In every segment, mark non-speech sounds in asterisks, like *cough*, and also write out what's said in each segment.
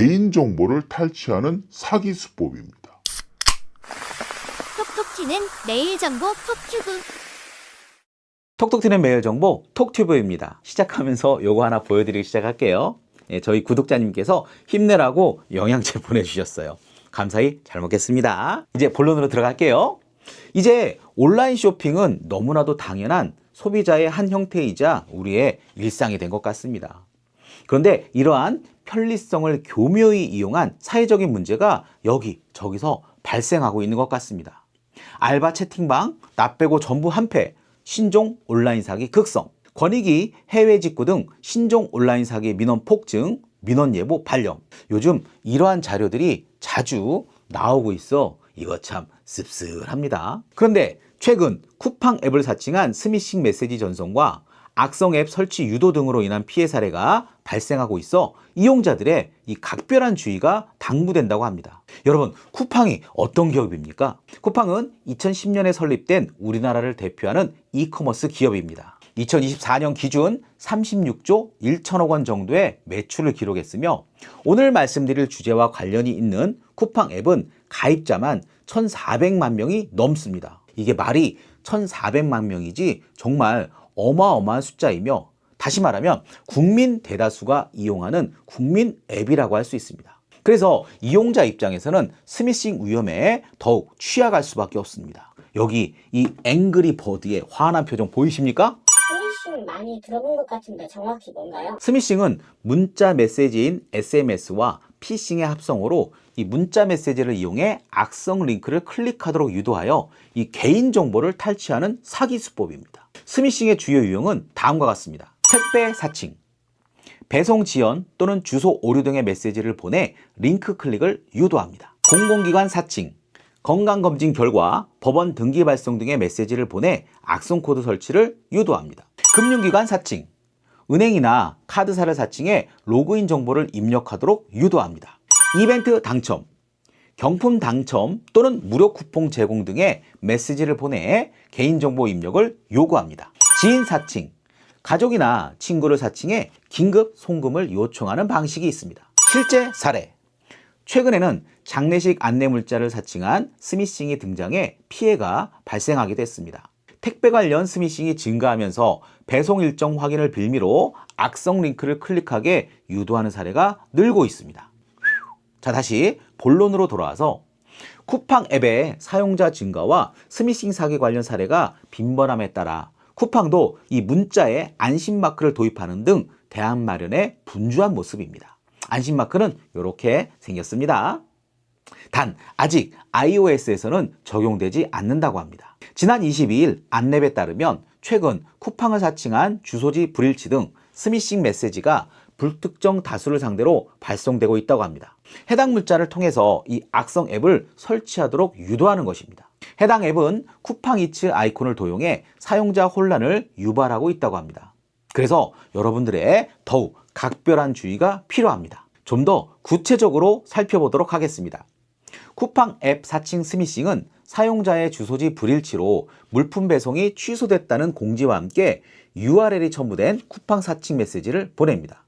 개인정보를 탈취하는 사기 수법입니다. 톡톡 튀는 내일 정보 톡튜브. 톡톡 튀는 매일 정보 톡튜브입니다. 시작하면서 요거 하나 보여드리기 시작할게요. 예, 저희 구독자님께서 힘내라고 영양제 *laughs* 보내주셨어요. 감사히 잘 먹겠습니다. 이제 본론으로 들어갈게요. 이제 온라인 쇼핑은 너무나도 당연한 소비자의 한 형태이자 우리의 일상이 된 것 같습니다. 그런데 이러한 편리성을 교묘히 이용한 사회적인 문제가 여기 저기서 발생하고 있는 것 같습니다. 알바 채팅방, 나 빼고 전부 한패, 신종 온라인 사기 극성, 권익위 해외 직구 등 신종 온라인 사기 민원 폭증, 민원 예보 발령. 요즘 이러한 자료들이 자주 나오고 있어 이거 참 씁쓸합니다. 그런데 최근 쿠팡 앱을 사칭한 스미싱 메시지 전송과 악성 앱 설치 유도 등으로 인한 피해 사례가 발생하고 있어 이용자들의 이 각별한 주의가 당부된다고 합니다. 여러분, 쿠팡이 어떤 기업입니까? 쿠팡은 2010년에 설립된 우리나라를 대표하는 이커머스 기업입니다. 2024년 기준 36조 1천억 원 정도의 매출을 기록했으며 오늘 말씀드릴 주제와 관련이 있는 쿠팡 앱은 가입자만 1,400만 명이 넘습니다. 이게 말이 1,400만 명이지 정말 어마어마한 숫자이며 다시 말하면 국민 대다수가 이용하는 국민 앱이라고 할 수 있습니다. 그래서 이용자 입장에서는 스미싱 위험에 더욱 취약할 수밖에 없습니다. 여기 이 앵그리 버드의 화난 표정 보이십니까? 스미싱 많이 들어본 것 같은데 정확히 뭔가요? 스미싱은 문자 메시지인 SMS와 피싱의 합성어로 이 문자 메시지를 이용해 악성 링크를 클릭하도록 유도하여 이 개인 정보를 탈취하는 사기 수법입니다. 스미싱의 주요 유형은 다음과 같습니다. 택배 사칭, 배송 지연 또는 주소 오류 등의 메시지를 보내 링크 클릭을 유도합니다. 공공기관 사칭, 건강검진 결과, 법원 등기 발송 등의 메시지를 보내 악성 코드 설치를 유도합니다. 금융기관 사칭, 은행이나 카드사를 사칭해 로그인 정보를 입력하도록 유도합니다. 이벤트 당첨, 경품 당첨 또는 무료 쿠폰 제공 등의 메시지를 보내 개인정보 입력을 요구합니다. 지인 사칭, 가족이나 친구를 사칭해 긴급 송금을 요청하는 방식이 있습니다. 실제 사례. 최근에는 장례식 안내 물자를 사칭한 스미싱이 등장해 피해가 발생하기도 했습니다. 택배 관련 스미싱이 증가하면서 배송 일정 확인을 빌미로 악성 링크를 클릭하게 유도하는 사례가 늘고 있습니다. 자, 다시 본론으로 돌아와서 쿠팡 앱의 사용자 증가와 스미싱 사기 관련 사례가 빈번함에 따라 쿠팡도 이 문자에 안심 마크를 도입하는 등 대안 마련에 분주한 모습입니다. 안심 마크는 이렇게 생겼습니다. 단 아직 iOS에서는 적용되지 않는다고 합니다. 지난 22일 안랩에 따르면 최근 쿠팡을 사칭한 주소지 불일치 등 스미싱 메시지가 불특정 다수를 상대로 발송되고 있다고 합니다. 해당 물자를 통해서 이 악성 앱을 설치하도록 유도하는 것입니다. 해당 앱은 쿠팡이츠 아이콘을 도용해 사용자 혼란을 유발하고 있다고 합니다. 그래서 여러분들의 더욱 각별한 주의가 필요합니다. 좀 더 구체적으로 살펴보도록 하겠습니다. 쿠팡 앱 사칭 스미싱은 사용자의 주소지 불일치로 물품 배송이 취소됐다는 공지와 함께 URL이 첨부된 쿠팡 사칭 메시지를 보냅니다.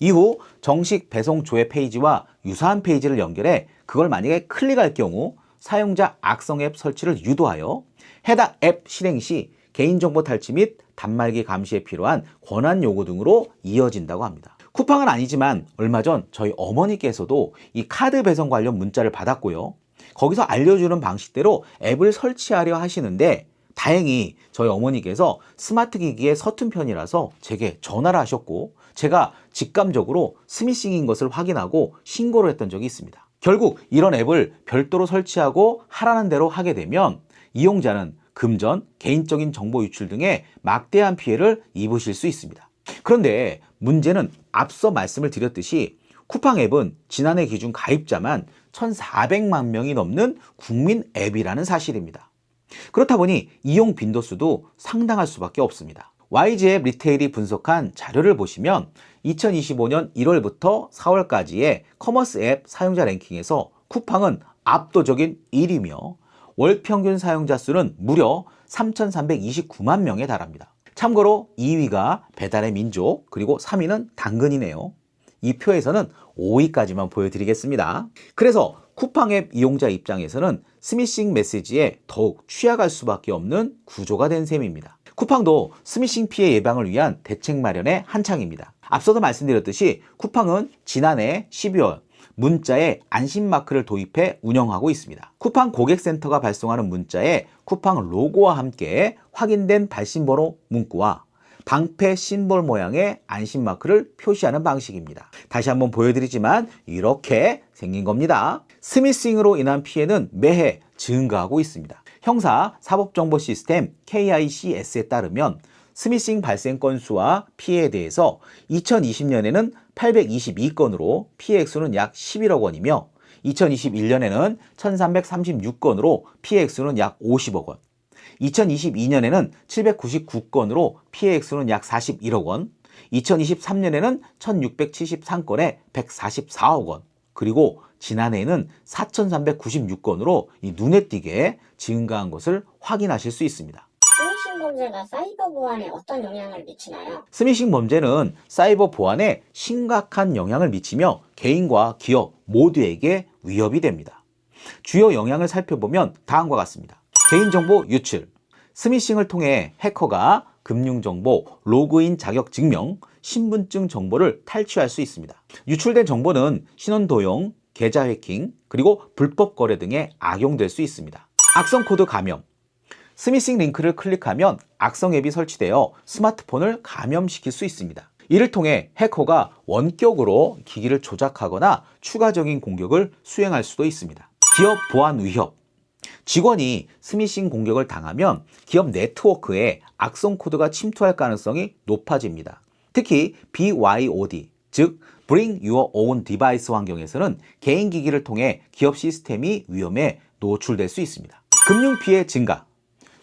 이후 정식 배송 조회 페이지와 유사한 페이지를 연결해 그걸 만약에 클릭할 경우 사용자 악성 앱 설치를 유도하여 해당 앱 실행 시 개인정보 탈취 및 단말기 감시에 필요한 권한 요구 등으로 이어진다고 합니다. 쿠팡은 아니지만 얼마 전 저희 어머니께서도 이 카드 배송 관련 문자를 받았고요. 거기서 알려주는 방식대로 앱을 설치하려 하시는데 다행히 저희 어머니께서 스마트 기기에 서툰 편이라서 제게 전화를 하셨고 제가 직감적으로 스미싱인 것을 확인하고 신고를 했던 적이 있습니다. 결국 이런 앱을 별도로 설치하고 하라는 대로 하게 되면 이용자는 금전, 개인적인 정보 유출 등의 막대한 피해를 입으실 수 있습니다. 그런데 문제는 앞서 말씀을 드렸듯이 쿠팡 앱은 지난해 기준 가입자만 1,400만 명이 넘는 국민 앱이라는 사실입니다. 그렇다 보니 이용 빈도수도 상당할 수밖에 없습니다. YG앱 리테일이 분석한 자료를 보시면 2025년 1월부터 4월까지의 커머스 앱 사용자 랭킹에서 쿠팡은 압도적인 1위며 월 평균 사용자 수는 무려 3,329만 명에 달합니다. 참고로 2위가 배달의 민족, 그리고 3위는 당근이네요. 이 표에서는 5위까지만 보여드리겠습니다. 그래서 쿠팡 앱 이용자 입장에서는 스미싱 메시지에 더욱 취약할 수밖에 없는 구조가 된 셈입니다. 쿠팡도 스미싱 피해 예방을 위한 대책 마련에 한창입니다. 앞서도 말씀드렸듯이 쿠팡은 지난해 12월 문자에 안심 마크를 도입해 운영하고 있습니다. 쿠팡 고객센터가 발송하는 문자에 쿠팡 로고와 함께 확인된 발신번호 문구와 방패 심볼 모양의 안심 마크를 표시하는 방식입니다. 다시 한번 보여드리지만 이렇게 생긴 겁니다. 스미싱으로 인한 피해는 매해 증가하고 있습니다. 형사 사법정보 시스템 KICS에 따르면 스미싱 발생 건수와 피해에 대해서 2020년에는 822건으로 피해 액수는 약 11억 원이며 2021년에는 1336건으로 피해 액수는 약 50억 원, 2022년에는 799건으로 피해 액수는 약 41억 원, 2023년에는 1673건에 144억 원, 그리고 지난해에는 4396건으로 눈에 띄게 증가한 것을 확인하실 수 있습니다. 스미싱 범죄가 사이버 보안에 어떤 영향을 미치나요? 스미싱 범죄는 사이버 보안에 심각한 영향을 미치며 개인과 기업 모두에게 위협이 됩니다. 주요 영향을 살펴보면 다음과 같습니다. 개인정보 유출. 스미싱을 통해 해커가 금융정보, 로그인 자격 증명, 신분증 정보를 탈취할 수 있습니다. 유출된 정보는 신원 도용, 계좌 해킹, 그리고 불법 거래 등에 악용될 수 있습니다. 악성 코드 감염. 스미싱 링크를 클릭하면 악성 앱이 설치되어 스마트폰을 감염시킬 수 있습니다. 이를 통해 해커가 원격으로 기기를 조작하거나 추가적인 공격을 수행할 수도 있습니다. 기업 보안 위협. 직원이 스미싱 공격을 당하면 기업 네트워크에 악성 코드가 침투할 가능성이 높아집니다. 특히 BYOD, 즉 Bring Your Own Device 환경에서는 개인 기기를 통해 기업 시스템이 위험에 노출될 수 있습니다. 금융 피해 증가.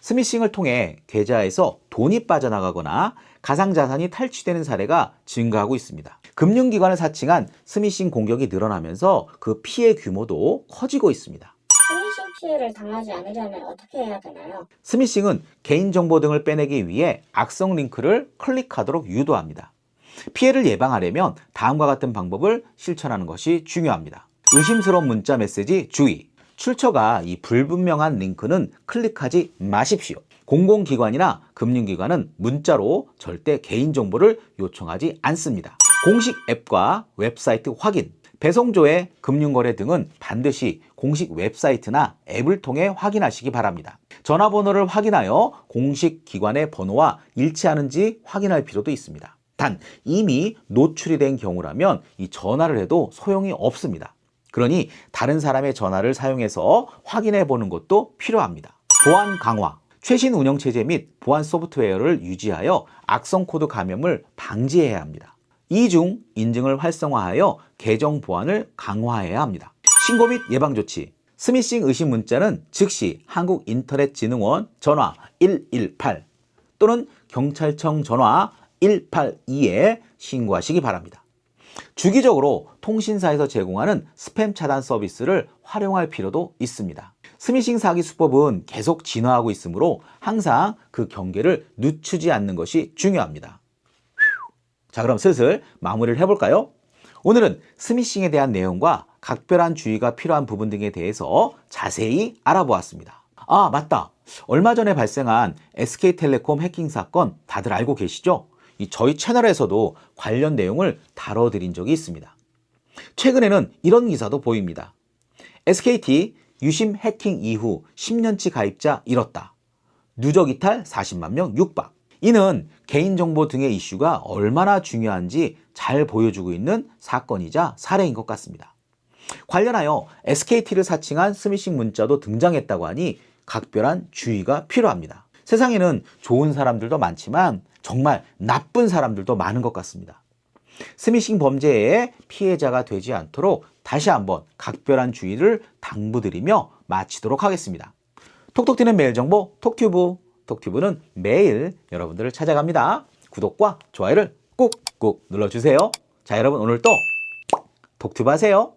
스미싱을 통해 계좌에서 돈이 빠져나가거나 가상자산이 탈취되는 사례가 증가하고 있습니다. 금융기관을 사칭한 스미싱 공격이 늘어나면서 그 피해 규모도 커지고 있습니다. 스미싱 피해를 당하지 않으려면 어떻게 해야 되나요? 스미싱은 개인정보 등을 빼내기 위해 악성 링크를 클릭하도록 유도합니다. 피해를 예방하려면 다음과 같은 방법을 실천하는 것이 중요합니다. 의심스러운 문자 메시지 주의. 출처가 이 불분명한 링크는 클릭하지 마십시오. 공공기관이나 금융기관은 문자로 절대 개인정보를 요청하지 않습니다. 공식 앱과 웹사이트 확인, 배송조회, 금융거래 등은 반드시 공식 웹사이트나 앱을 통해 확인하시기 바랍니다. 전화번호를 확인하여 공식 기관의 번호와 일치하는지 확인할 필요도 있습니다. 단 이미 노출이 된 경우라면 이 전화를 해도 소용이 없습니다. 그러니 다른 사람의 전화를 사용해서 확인해 보는 것도 필요합니다. 보안 강화. 최신 운영체제 및 보안 소프트웨어를 유지하여 악성 코드 감염을 방지해야 합니다. 이중 인증을 활성화하여 계정 보안을 강화해야 합니다. 신고 및 예방 조치. 스미싱 의심 문자는 즉시 한국인터넷진흥원 전화 118 또는 경찰청 전화 182에 신고하시기 바랍니다. 주기적으로 통신사에서 제공하는 스팸 차단 서비스를 활용할 필요도 있습니다. 스미싱 사기 수법은 계속 진화하고 있으므로 항상 그 경계를 늦추지 않는 것이 중요합니다. 자, 그럼 슬슬 마무리를 해볼까요? 오늘은 스미싱에 대한 내용과 각별한 주의가 필요한 부분 등에 대해서 자세히 알아보았습니다. 아, 맞다. 얼마 전에 발생한 SK텔레콤 해킹 사건 다들 알고 계시죠? 이 저희 채널에서도 관련 내용을 다뤄드린 적이 있습니다. 최근에는 이런 기사도 보입니다. SKT 유심 해킹 이후 10년치 가입자 잃었다. 누적 이탈 40만 명 육박. 이는 개인정보 등의 이슈가 얼마나 중요한지 잘 보여주고 있는 사건이자 사례인 것 같습니다. 관련하여 SKT를 사칭한 스미싱 문자도 등장했다고 하니 각별한 주의가 필요합니다. 세상에는 좋은 사람들도 많지만 정말 나쁜 사람들도 많은 것 같습니다. 스미싱 범죄의 피해자가 되지 않도록 다시 한번 각별한 주의를 당부드리며 마치도록 하겠습니다. 톡톡 튀는 매일 정보 톡튜브. 톡튜브는 매일 여러분들을 찾아갑니다. 구독과 좋아요를 꾹꾹 눌러주세요. 자, 여러분 오늘 또 톡튜브 하세요.